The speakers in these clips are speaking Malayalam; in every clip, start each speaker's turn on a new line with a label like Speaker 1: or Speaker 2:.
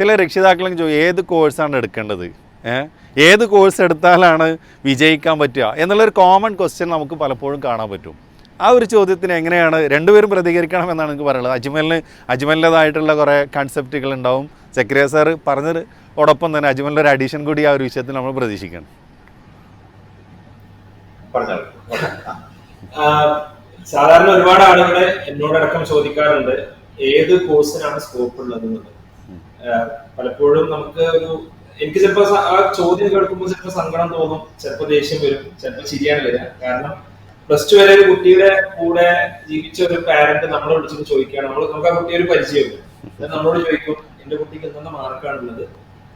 Speaker 1: ചില രക്ഷിതാക്കളും ചോദിക്കും ഏത് കോഴ്സാണ് എടുക്കേണ്ടത്? ഏത് കോഴ്സ് എടുത്താലാണ് വിജയിക്കാൻ പറ്റുക? എന്നുള്ളൊരു കോമൺ ക്വസ്റ്റ്യൻ നമുക്ക് പലപ്പോഴും കാണാൻ പറ്റും. ആ ഒരു ചോദ്യത്തിന് എങ്ങനെയാണ് രണ്ടുപേരും പ്രതികരിക്കണം എന്നാണ് എനിക്ക് പറയുന്നത് അജ്മലിന് അജ്മലിന്റെതായിട്ടുള്ള കുറേ കൺസെപ്റ്റുകൾ ഉണ്ടാവും. സക്രിയ സാർ പറഞ്ഞതോടൊപ്പം തന്നെ അജ്മലിന്റെ ഒരു അഡീഷൻ കൂടി ആ ഒരു വിഷയത്തിൽ നമ്മൾ പ്രതീക്ഷിക്കണം
Speaker 2: സാധാരണ ഒരുപാട് ആളുകളെ എന്നോടടക്കം ചോദിക്കാറുണ്ട് ഏത് കോഴ്സിനാണ് സ്കോപ്പ് ഉള്ളത് എന്നുള്ളത് പലപ്പോഴും നമുക്ക് ഒരു എനിക്ക് ചിലപ്പോ ആ ചോദ്യം കേൾക്കുമ്പോൾ ചിലപ്പോൾ സങ്കടം തോന്നും ചിലപ്പോൾ ദേഷ്യം വരും ചിലപ്പോൾ ശരിയാണ് വരിക കാരണം പ്ലസ് ടു വരെ ഒരു കുട്ടിയുടെ കൂടെ ജീവിച്ച ഒരു പാരന്റ് നമ്മളെ വിളിച്ചിട്ട് ചോദിക്കുകയാണ്. നമ്മൾ നമുക്ക് ആ കുട്ടിയെ ഒരു പരിചയമില്ല നമ്മളോട് ചോദിക്കും എന്റെ കുട്ടിക്ക് എന്തെന്ന മാർക്കാണുള്ളത്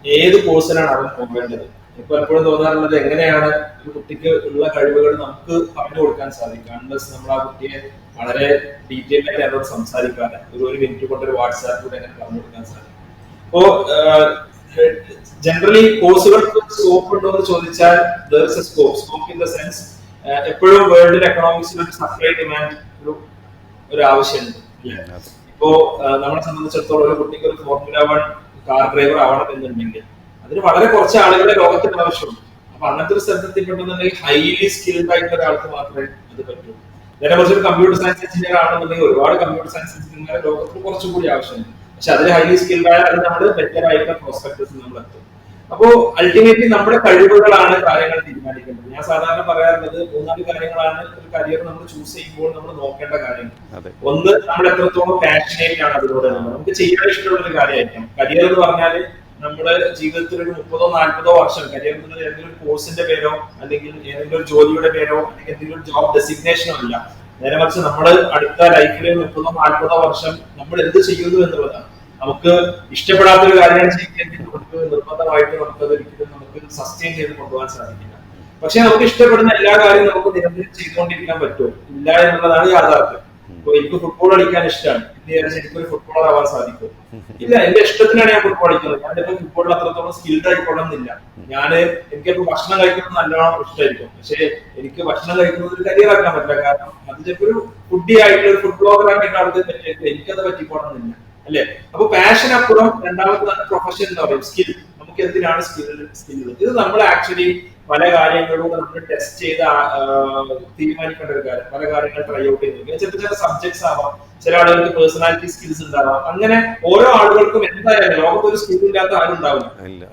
Speaker 2: ഏത് കോഴ്സിനാണ് അവൻ പോകേണ്ടത്? ഇപ്പൊ എപ്പോഴും തോന്നാറുള്ളത് എങ്ങനെയാണ് ഒരു കുട്ടിക്ക് ഉള്ള കഴിവുകൾ നമുക്ക് പറഞ്ഞു കൊടുക്കാൻ സാധിക്കും. അൺലസ് നമ്മൾ ആ കുട്ടിയെ വളരെ ഡീറ്റെയിൽ ആയിട്ട് അവരോട് സംസാരിക്കാതെ ഒരു ഒരു മിനിറ്റ് കൊണ്ട് ഒരു വാട്സാപ്പിലൂടെ എങ്ങനെ പറഞ്ഞു കൊടുക്കാൻ സാധിക്കും. അപ്പോ ജനറലി കോഴ്സുകൾക്ക് സ്കോപ്പ് ഉണ്ടോ എന്ന് ചോദിച്ചാൽ scope scope in the sense എപ്പോഴും വേൾഡിൽ എക്കണോമിക്സിൽ ഒരു സപ്ലൈ ഡിമാൻഡ് ഒരു ഒരു ആവശ്യമുണ്ട് ഇപ്പോ നമ്മളെ സംബന്ധിച്ചിടത്തോളം ഒരു കുട്ടിക്ക് ഒരു ഫോർമുല വൺ കാർ ഡ്രൈവർ ആവണം എന്നുണ്ടെങ്കിൽ അതിന് വളരെ കുറച്ച് ആളുകളെ ലോകത്തിന് ആവശ്യമുണ്ട്. അപ്പൊ അങ്ങനത്തെ ഒരു സ്ഥലത്തെത്തിപ്പെട്ടുണ്ടെങ്കിൽ ഹൈലി സ്കിൽഡ് ആയിട്ടുള്ള ഒരാൾക്ക് മാത്രമേ അത് പറ്റൂ. നേരെ കുറച്ച് ഒരു കമ്പ്യൂട്ടർ സയൻസ് എഞ്ചിനീയർ ആണെന്നുണ്ടെങ്കിൽ ഒരുപാട് കമ്പ്യൂട്ടർ സയൻസ് എഞ്ചിനീയർ ലോകത്തിന് കുറച്ചുകൂടി ആവശ്യമുണ്ട്. പക്ഷെ അതിൽ ഹൈലി സ്കിൽഡ് അത് നമ്മൾ ബെറ്റർ ആയിട്ട് പ്രോസ്പെക്ടസ് നമ്മൾ എത്തും. അപ്പോ അൾട്ടിമേറ്റ്ലി നമ്മുടെ കഴിവുകളാണ് കാര്യങ്ങൾ തീരുമാനിക്കേണ്ടത്. ഞാൻ സാധാരണ പറയാറുള്ളത് മൂന്നാൽ കാര്യങ്ങളാണ് ഒരു കരിയർ നമ്മൾ ചൂസ് ചെയ്യുമ്പോൾ നമ്മൾ നോക്കേണ്ട കാര്യങ്ങൾ ഒന്ന് നമ്മൾ എത്രത്തോളം പാഷനേറ്റ് ആണ് അതിലൂടെ നമുക്ക് ചെയ്യാൻ ഇഷ്ടമുള്ള ഒരു കാര്യമായിരിക്കും കരിയർ എന്ന് പറഞ്ഞാൽ നമ്മുടെ ജീവിതത്തിൽ ഒരു മുപ്പതോ നാൽപ്പതോ വർഷം കരിയർ എന്നുള്ളത് ഏതെങ്കിലും ഒരു കോഴ്സിന്റെ പേരോ അല്ലെങ്കിൽ ഏതെങ്കിലും ഒരു ജോലിയുടെ പേരോ അല്ലെങ്കിൽ എന്തെങ്കിലും ഒരു ജോബ് ഡെസിഗ്നേഷനോ അല്ല. നേരെ മറിച്ച് നമ്മൾ അടുത്ത ലൈഫിൽ മുപ്പതോ നാൽപ്പതോ വർഷം നമ്മൾ എന്ത് ചെയ്യുന്നു എന്നുള്ളതാണ്. നമുക്ക് ഇഷ്ടപ്പെടാത്ത ഒരു കാര്യമാണ് ചെയ്യുന്നതെങ്കിൽ നമുക്ക് നിർബന്ധമായിട്ട് നമുക്ക് ഒരിക്കലും നമുക്ക് സസ്റ്റെയിൻ ചെയ്ത് കൊണ്ടുപോകാൻ സാധിക്കില്ല. പക്ഷെ നമുക്ക് ഇഷ്ടപ്പെടുന്ന എല്ലാ കാര്യവും നമുക്ക് നിരന്തരം ചെയ്തുകൊണ്ടിരിക്കാൻ പറ്റുമോ ഇല്ല എന്നുള്ളതാണ് യാഥാർത്ഥ്യം. എനിക്ക് ഫുട്ബോൾ കളിക്കാൻ ഇഷ്ടമാണ്. വിചാരിച്ച് എനിക്കൊരു ഫുട്ബോളർ ആവാൻ സാധിക്കും. ഇല്ല എന്റെ ഇഷ്ടത്തിനാണ് ഞാൻ ഫുട്ബോൾ കളിക്കുന്നത്. ഞാൻ ഇപ്പൊ ഫുട്ബോളിൽ അത്രത്തോളം സ്കിൽഡ് ആയിക്കൊള്ളുന്നില്ല. ഞാൻ എനിക്കിപ്പോ ഭക്ഷണം കഴിക്കുന്നത് നല്ലോണം ഇഷ്ടമായിരിക്കും പക്ഷെ എനിക്ക് ഭക്ഷണം കഴിക്കുന്നത് ഒരു കരിയർ ആക്കാൻ പറ്റില്ല. കാരണം അത് ഒരു ഫുഡി ആയിട്ട് ഒരു ഫുഡ് ബ്ലോഗർ ആക്കിയിട്ട് ആൾക്ക് എനിക്കത് പറ്റിക്കോണമെന്നില്ല അല്ലെ? അപ്പൊ പാഷൻ അപ്പുറം രണ്ടാമത്തെ പ്രൊഫഷൻ എന്ന് പറയും സ്കിൽ നമുക്ക് എന്തിനാണ് സ്കിൽ സ്കിൽ ഇത് നമ്മൾ ആക്ച്വലി പല കാര്യങ്ങളും നമ്മൾ ടെസ്റ്റ് ചെയ്ത് തീരുമാനിക്കേണ്ട ഒരു കാര്യം. പല കാര്യങ്ങൾ ട്രൈ ഔട്ട് ചെയ്യുന്നു ചില ചില സബ്ജക്ട്സ് ആവാം. ചില ആളുകൾക്ക് പേഴ്സണാലിറ്റി സ്കിൽസ് ഉണ്ടാവാം. അങ്ങനെ ഓരോ ആളുകൾക്കും എന്തായാലും ലോകത്ത് ഒരു സ്കിൽ ഇല്ലാത്ത ആരും ഉണ്ടാവില്ല.
Speaker 1: ഇല്ല.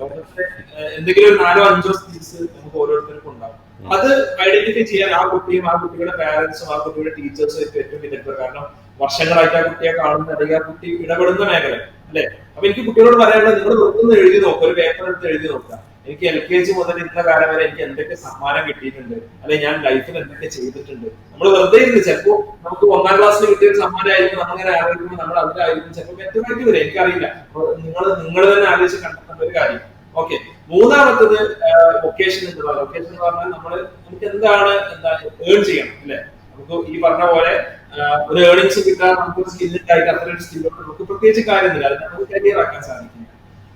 Speaker 2: എന്തെങ്കിലും ഒരു നാലോ അഞ്ചോ സ്കിൽസ് നമുക്ക് ഓരോരുത്തർക്കും ഉണ്ടാവും. അത് ഐഡന്റിഫൈ ചെയ്യാൻ ആ കുട്ടിയും ആ കുട്ടിയുടെ പാരന്റ്സും ആ കുട്ടിയുടെ ടീച്ചേഴ്സും ഏറ്റവും വിദഗ്ധർ കാരണം വർഷങ്ങളായിട്ട് ആ കുട്ടിയെ കാണുന്ന അല്ലെങ്കിൽ ആ കുട്ടി ഇടപെടുന്ന മേഖല അല്ലെ? അപ്പൊ എനിക്ക് കുട്ടികളോട് പറയാനുള്ളത് നിങ്ങൾ നോക്കുന്ന എഴുതി നോക്കുക ഒരു പേപ്പർ എടുത്ത് എഴുതി നോക്കുക. എനിക്ക് എൽ കെ ജി മുതൽ ഇന്ന കാലം വരെ എനിക്ക് എന്തൊക്കെ സമ്മാനം കിട്ടിയിട്ടുണ്ട് അല്ലെ ഞാൻ ലൈഫിൽ എന്തൊക്കെ ചെയ്തിട്ടുണ്ട്. നമ്മൾ വെറുതെ ഇരുന്ന് ചിലപ്പോ നമുക്ക് ഒന്നാം ക്ലാസ്സിൽ കിട്ടിയ ഒരു സമ്മാനമായിരിക്കും നമ്മളിങ്ങനെ ആലോചിക്കുമ്പോൾ നമ്മൾ അതിലായിരിക്കും ചിലപ്പോൾ വ്യക്തമായിട്ട് വരും എനിക്കറിയില്ല. നിങ്ങൾ നിങ്ങൾ തന്നെ ആലോചിച്ച് കണ്ടെത്തേണ്ട ഒരു കാര്യം. ഓക്കെ മൂന്നാമത്തത് വൊക്കേഷൻ എന്ന് പറയുന്നത് വൊക്കേഷൻ എന്ന് പറഞ്ഞാൽ നമ്മൾ നമുക്ക് എന്താണ് എന്താ ഏൺ ചെയ്യണം അല്ലെ? നമുക്ക് ഈ പറഞ്ഞ പോലെ ഒരു ഏണിങ്സ് കിട്ടാൻ നമുക്ക് ഒരു സ്കില്ലിട്ടായിട്ട് അത്ര ഒരു സ്കില്ലോട്ട് നമുക്ക് പ്രത്യേകിച്ച് കാര്യമൊന്നുമില്ല. അത് നമുക്ക് കരിയർ ആക്കാൻ സാധിക്കും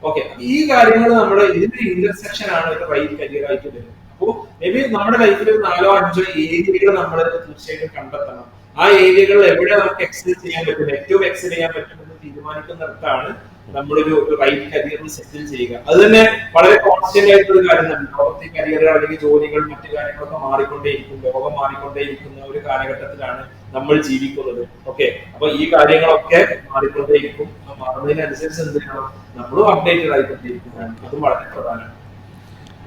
Speaker 2: ഓക്കെ ഈ കാര്യങ്ങൾ നമ്മുടെ ഇതിന്റെ ഇന്റർസെക്ഷൻ ആണ് ഒരു റൈറ്റ് കരിയർ ആയിട്ട് വരുന്നത്. അപ്പോൾ മേ ബി നമ്മുടെ ലൈഫിൽ നാലോ അഞ്ചോ ഏരിയകൾ നമ്മൾ തീർച്ചയായിട്ടും കണ്ടെത്തണം. ആ ഏരിയകളിൽ എവിടെ നമുക്ക് എക്സൽ ചെയ്യാൻ പറ്റും ഏറ്റവും എക്സൽ ചെയ്യാൻ പറ്റുമെന്ന് തീരുമാനിക്കുന്നിടത്താണ് നമ്മളൊരു ഒരു റൈറ്റ് കരിയറിൽ സെറ്റിൽ ചെയ്യുക. അത് തന്നെ വളരെ കോൺസ്റ്റന്റ് ആയിട്ടുള്ള കാര്യം തന്നെ. ലോകത്തെ കരിയർ അല്ലെങ്കിൽ ജോലികൾ മറ്റു കാര്യങ്ങളൊക്കെ മാറിക്കൊണ്ടേയിരിക്കും ലോകം മാറിക്കൊണ്ടേയിരിക്കുന്ന ഒരു കാലഘട്ടത്തിലാണ് നമ്മൾ ജീവിക്കുന്നത്. ഓക്കെ അപ്പൊ ഈ കാര്യങ്ങളൊക്കെ മാറിക്കൊണ്ടേയിരിക്കും. മാറുന്നതിനനുസരിച്ച് എന്ത് ചെയ്യണം? നമ്മളും അപ്ഡേറ്റഡ് ആയിക്കൊണ്ടേയിരിക്കുന്നതാണ് അതും വളരെ പ്രധാനമാണ്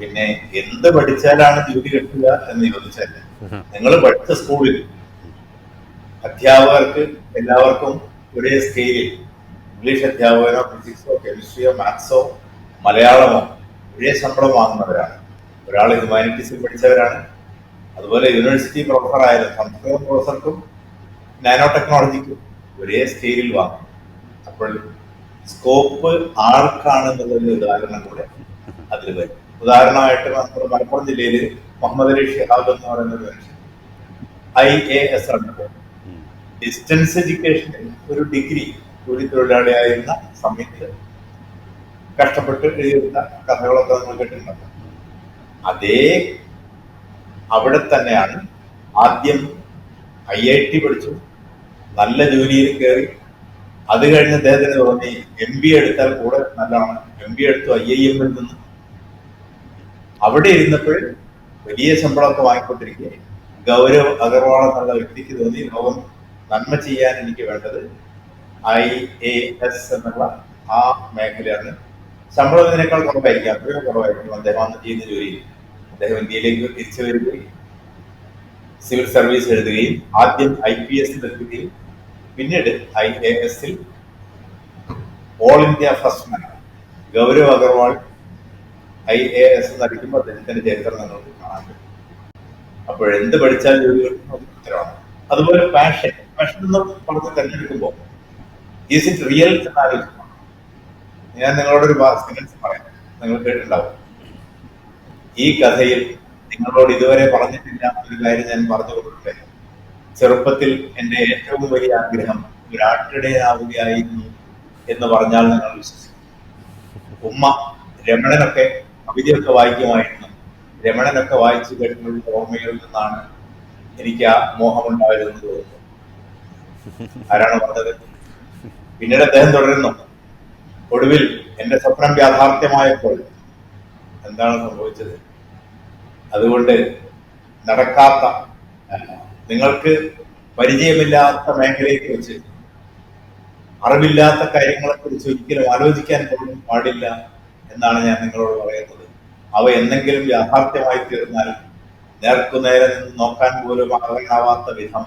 Speaker 3: പിന്നെ എന്ത് പഠിച്ചാലാണ് ജോലി കിട്ടുക എന്ന് ചോദിച്ചാൽ നിങ്ങൾ പഠിച്ച സ്കൂളിൽ അധ്യാപകർക്ക് എല്ലാവർക്കും ഒരേ സ്കെയിലിൽ ഇംഗ്ലീഷ് അധ്യാപകനോ ഫിസിക്സോ കെമിസ്ട്രിയോ മാത്സോ മലയാളമോ ഒരേ ശമ്പളം വാങ്ങുന്നവരാണ്. ഒരാൾ ഹ്യൂമാനിറ്റീസിൽ പഠിച്ചവരാണ്. അതുപോലെ യൂണിവേഴ്സിറ്റി പ്രൊഫസർ ആയാലും സംസ്കൃത പ്രൊഫസർക്കും നാനോ ടെക്നോളജിക്കും ഒരേ സ്കെയിലിൽ വാങ്ങും. അപ്പോൾ സ്കോപ്പ് ആർക്കാണെന്നുള്ളൊരു ഉദാഹരണം കൂടെ അതിൽ വരും. ഉദാഹരണമായിട്ട് നമ്മുടെ മലപ്പുറം ജില്ലയിൽ മുഹമ്മദ് അലി ഷിഹാബ് എന്ന് പറയുന്ന ഒരു മനുഷ്യൻ ഐ എ എസ് ആണ് ഡിസ്റ്റൻസ് എഡ്യൂക്കേഷൻ ഒരു ഡിഗ്രി തൊഴിൽ തൊഴിലാളിയായിരുന്ന സമയത്ത് കഷ്ടപ്പെട്ട് എഴുതിയിരുന്ന കഥകളൊക്കെ നമ്മൾ കേട്ടിട്ടുണ്ട്. അതേ അവിടെ തന്നെയാണ് ആദ്യം ഐ ഐ ടി പഠിച്ചു നല്ല ജോലിയിൽ കയറി. അത് കഴിഞ്ഞ് അദ്ദേഹത്തിന് തോന്നി എം ബി എടുത്താൽ കൂടെ നല്ലതാണ്. എം ബി എടുത്തു ഐ ഐ എമ്മിൽ നിന്ന്. അവിടെ ഇരുന്നപ്പോൾ വലിയ ശമ്പളമൊക്കെ വാങ്ങിക്കൊണ്ടിരിക്കുക ഗൗരവ് അഗർവാൾ എന്നുള്ള വ്യക്തിക്ക് തോന്നി ലോകം നന്മ ചെയ്യാൻ എനിക്ക് വേണ്ടത് ഐ എ എസ് എന്നുള്ള ആ മേഖലയാണ്. ശമ്പളം ഇതിനേക്കാൾ കുറവായിരിക്കും. അത്രയോ കുറവായിരിക്കും അദ്ദേഹം അന്ന് ചെയ്യുന്ന ജോലിയിൽ അദ്ദേഹം ഇന്ത്യയിലേക്ക് തിരിച്ചു വരികയും സിവിൽ സർവീസ് എഴുതുകയും ആദ്യം ഐ പി എസ് എത്തുകയും പിന്നീട് ഐ എ എസിൽ all India first man Gaurav Agarwal I A S നടിക്കുമ്പോൾ അദ്ദേഹത്തിന്റെ ചരിത്രം നിങ്ങൾക്ക് കാണാൻ പറ്റും. അപ്പോൾ എന്ത് പഠിച്ചാൽ ജോലി കിട്ടും ഉത്തരവാണ്. അതുപോലെ പാഷൻ പാഷൻ എന്ന് പറഞ്ഞ് തിരഞ്ഞെടുക്കുമ്പോൾ ഈസ് ഇറ്റ് റിയൽ ഞാൻ നിങ്ങളോടൊരു സെന്റൻസ് പറയാം. നിങ്ങൾ കേട്ടിട്ടുണ്ടാവും. ഈ കഥയിൽ നിങ്ങളോട് ഇതുവരെ പറഞ്ഞിട്ടില്ല ഒരു കാര്യം ഞാൻ പറഞ്ഞു കൊടുക്കട്ടെ ചെറുപ്പത്തിൽ എന്റെ ഏറ്റവും വലിയ ആഗ്രഹം ഒരാട്ടിടയാവുകയായിരുന്നു എന്ന് പറഞ്ഞാൽ നിങ്ങൾ വിശ്വസിക്കും. ഉമ്മ രമണനൊക്കെ കവിതയൊക്കെ വായിക്കുമായിരുന്നു. രമണനൊക്കെ വായിച്ചു കഴിഞ്ഞുള്ള ഓർമ്മകളിൽ നിന്നാണ് എനിക്ക് ആ മോഹമുണ്ടായതെന്ന് തോന്നുന്നു ആരാണ് പറഞ്ഞത്? പിന്നീട് അദ്ദേഹം തുടരുന്നു. ഒടുവിൽ എന്റെ സ്വപ്നം യാഥാർത്ഥ്യമായപ്പോൾ എന്താണ് സംഭവിച്ചത്? അതുകൊണ്ട് നടക്കാത്ത നിങ്ങൾക്ക് പരിചയമില്ലാത്ത മേഖലയെ കുറിച്ച് അറിവില്ലാത്ത കാര്യങ്ങളെ കുറിച്ച് ഒരിക്കലും ആലോചിക്കാൻ പോലും പാടില്ല എന്നാണ് ഞാൻ നിങ്ങളോട് പറയുന്നത്. അവ എന്തെങ്കിലും യാഥാർത്ഥ്യമായി തീർന്നാൽ നേർക്കുനേരെ നിന്ന് നോക്കാൻ പോലും അറിയാവാത്ത വിധം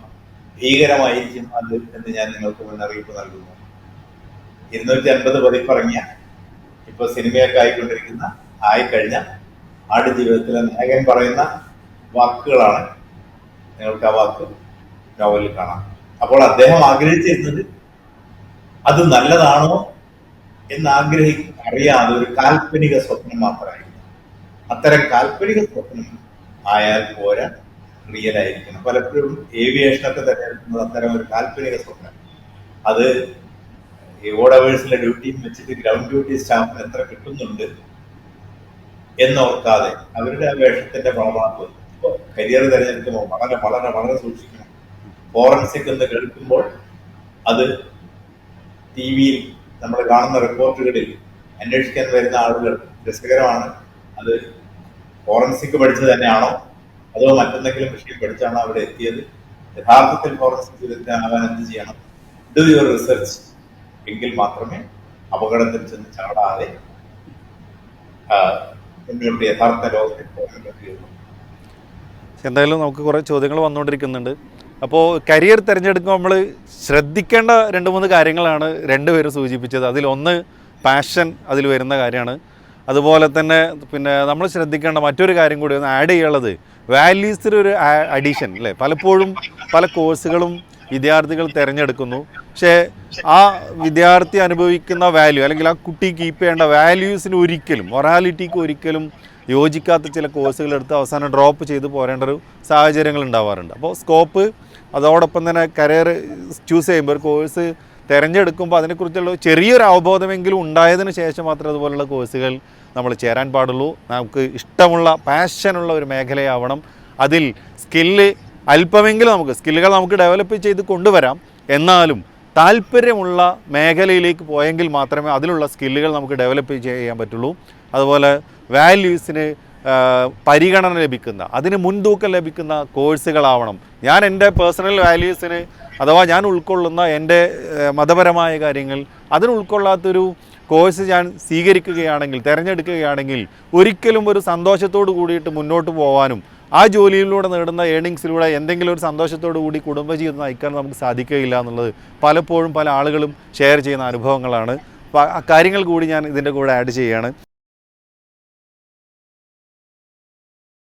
Speaker 3: ഭീകരമായിരിക്കും അത് എന്ന് ഞാൻ നിങ്ങൾക്ക് മുന്നറിയിപ്പ് നൽകുന്നു. ഇരുന്നൂറ്റി അൻപത് പതിപ്പിറങ്ങിയ ഇപ്പൊ സിനിമയൊക്കെ ആയിക്കൊണ്ടിരിക്കുന്ന ആയിക്കഴിഞ്ഞ ആടുജീവിതത്തിലെ നായകൻ പറയുന്ന വാക്കുകളാണ് നിങ്ങൾക്ക് ആ വാക്ക് നോവലിൽ കാണാം. അപ്പോൾ അദ്ദേഹം ആഗ്രഹിച്ചിരുന്നത് അത് നല്ലതാണോ എന്ന് ആഗ്രഹി അറിയാതെ ഒരു കാൽപ്പനിക സ്വപ്നം മാത്രമായിരുന്നു അത്തരം കാൽപ്പനിക സ്വപ്നം ആയാൽ പോരാ റിയൽ ആയിരിക്കണം. പലപ്പോഴും ഏവിയേഷനൊക്കെ തെരഞ്ഞെടുക്കുന്നത് അത്തരം ഒരു കാൽപ്പനിക സ്വപ്നം. അത് ഓടവേഴ്സിലെ ഡ്യൂട്ടിയും വെച്ചിട്ട് ഗ്രൗണ്ട് ഡ്യൂട്ടി സ്റ്റാഫിന് എത്ര കിട്ടുന്നുണ്ട് എന്നോർക്കാതെ അവരുടെ വേഷത്തിന്റെ വളമാപ്പ് കരിയർ തിരഞ്ഞെടുക്കുമ്പോൾ വളരെ വളരെ വളരെ സൂക്ഷിക്കണം. ഫോറൻസിക് എന്ന് കേൾക്കുമ്പോൾ അത് ടി വിയിൽ നമ്മൾ കാണുന്ന റിപ്പോർട്ടുകളിൽ അന്വേഷിക്കാൻ വരുന്ന ആളുകൾ രസകരമാണ്. അത് ഫോറൻസിക് പഠിച്ചത് തന്നെയാണോ? അതോ മറ്റെന്തെങ്കിലും വിഷയം പഠിച്ചാണോ അവിടെ എത്തിയത്? യഥാർത്ഥത്തിൽ ഫോറൻസിക് വിദഗ്ധനാകാൻ എന്ത് ചെയ്യണം? ഡു യുവർ റിസർച്ച് എങ്കിൽ മാത്രമേ അപകടത്തിൽ ചെന്ന് ചാടാതെ നിങ്ങളുടെ യഥാർത്ഥ ലോകത്തിൽ പോകാൻ പറ്റുകയുള്ളൂ
Speaker 1: എന്തായാലും നമുക്ക് കുറേ ചോദ്യങ്ങൾ വന്നുകൊണ്ടിരിക്കുന്നുണ്ട്. അപ്പോൾ കരിയർ തിരഞ്ഞെടുക്കുമ്പോൾ നമ്മൾ ശ്രദ്ധിക്കേണ്ട രണ്ട് മൂന്ന് കാര്യങ്ങളാണ് രണ്ടുപേരും സൂചിപ്പിച്ചത്. അതിലൊന്ന് പാഷൻ അതിൽ വരുന്ന കാര്യമാണ്. അതുപോലെ തന്നെ പിന്നെ നമ്മൾ ശ്രദ്ധിക്കേണ്ട മറ്റൊരു കാര്യം കൂടി ഒന്ന് ആഡ് ചെയ്യാനുള്ളത് വാല്യൂസിൽ ഒരു അഡീഷൻ അല്ലേ? പലപ്പോഴും പല കോഴ്സുകളും വിദ്യാർത്ഥികൾ തിരഞ്ഞെടുക്കുന്നു. പക്ഷേ ആ വിദ്യാർത്ഥി അനുഭവിക്കുന്ന വാല്യൂ അല്ലെങ്കിൽ ആ കുട്ടി കീപ്പ് ചെയ്യേണ്ട വാല്യൂസിന് ഒരിക്കലും മൊറാലിറ്റിക്ക് ഒരിക്കലും യോജിക്കാത്ത ചില കോഴ്സുകൾ എടുത്ത് അവസാനം ഡ്രോപ്പ് ചെയ്ത് പോരേണ്ട ഒരു സാഹചര്യങ്ങൾ ഉണ്ടാവാറുണ്ട്. അപ്പോൾ സ്കോപ്പ് അതോടൊപ്പം തന്നെ കരിയർ ചൂസ് ചെയ്യുമ്പോൾ ഒരു കോഴ്സ് തിരഞ്ഞെടുക്കുമ്പോൾ അതിനെക്കുറിച്ചുള്ള ചെറിയൊരു അവബോധമെങ്കിലും ഉണ്ടായതിന് ശേഷം മാത്രമേ അതുപോലുള്ള കോഴ്സുകൾ നമ്മൾ ചേരാൻ പാടുള്ളൂ. നമുക്ക് ഇഷ്ടമുള്ള പാഷനുള്ള ഒരു മേഖലയാവണം. അതിൽ സ്കില്ല് അല്പമെങ്കിലും നമുക്ക് സ്കില്ലുകൾ നമുക്ക് ഡെവലപ്പ് ചെയ്ത് കൊണ്ടുവരാം. എന്നാലും താല്പര്യമുള്ള മേഖലയിലേക്ക് പോയെങ്കിൽ മാത്രമേ അതിലുള്ള സ്കില്ലുകൾ നമുക്ക് ഡെവലപ്പ് ചെയ്യാൻ പറ്റുള്ളൂ. അതുപോലെ വാല്യൂസിന് പരിഗണന ലഭിക്കുന്ന അതിന് മുൻതൂക്കം ലഭിക്കുന്ന കോഴ്സുകളാവണം. ഞാൻ എന്റെ പേഴ്സണൽ വാല്യൂസിന് അഥവാ ഞാൻ ഉൾക്കൊള്ളുന്ന എന്റെ മതപരമായ കാര്യങ്ങൾ അതിന് ഉൾക്കൊള്ളാത്തൊരു കോഴ്സ് ഞാൻ സ്വീകരിക്കുകയാണെങ്കിൽ തിരഞ്ഞെടുക്കുകയാണെങ്കിൽ ഒരിക്കലും ഒരു സന്തോഷത്തോട് കൂടിയിട്ട് മുന്നോട്ട് പോകാനും ആ ജോലിയിലൂടെ നേടുന്ന ഏണിങ്സിലൂടെ എന്തെങ്കിലും ഒരു സന്തോഷത്തോടു കൂടി കുടുംബജീവിതം നയിക്കാൻ നമുക്ക് സാധിക്കുകയില്ല എന്നുള്ളത് പലപ്പോഴും പല ആളുകളും ഷെയർ ചെയ്യുന്ന അനുഭവങ്ങളാണ്. അപ്പോൾ ആ കാര്യങ്ങൾ കൂടി ഞാൻ ഇതിന്റെ കൂടെ ആഡ് ചെയ്യുകയാണ്.